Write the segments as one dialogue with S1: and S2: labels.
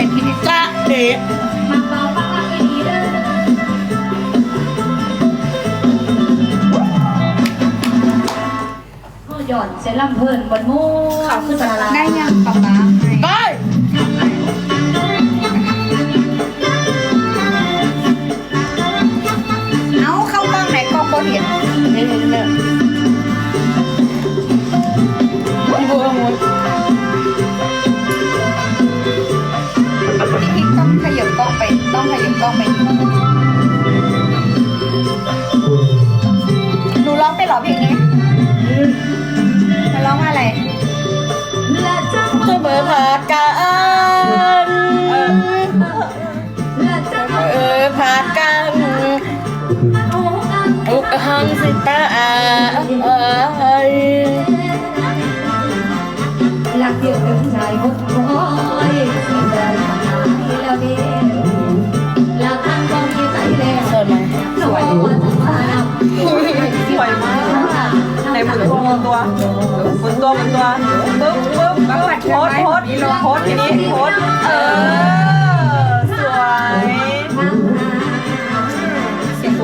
S1: เป็นพิ
S2: จาเดะ
S3: หย่อนเซรั่มเพลินบนมูขาวขึ้นมาละ
S1: ได้ยังป๊าป๊าให้
S2: ไป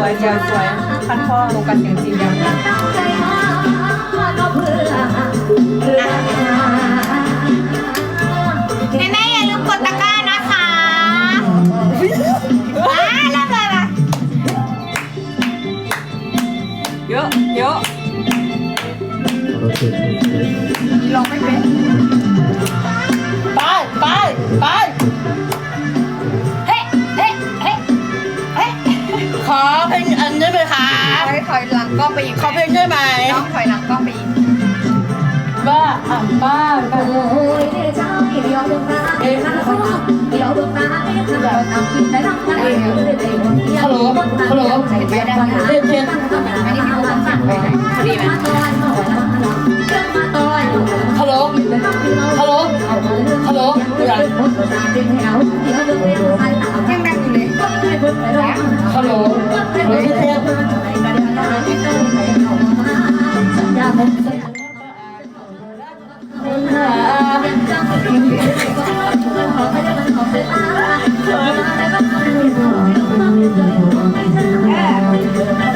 S2: วยส
S3: วยสวยคัน
S4: พ่อลงกันอย่างจริง
S3: จั
S1: ง ถอยหลังกล้องไปอีก
S2: ขาเพลงใช่ไหม
S1: น้องถอยหลังกล้องไปอีก
S2: บ้าอะบ้าบ้าฮัลโหลฮัลโหลเด็
S1: ดเด็ดเด็ด
S2: ฮัลโหล
S1: ฮัลโหลฮั
S4: ล
S2: โห
S4: ล
S1: ยั
S2: งยังดังอยู่
S1: เลย
S5: ฮัลโหลฮั
S1: ลโห
S3: ล Yeah.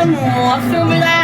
S3: ที่
S1: มัน
S2: จะ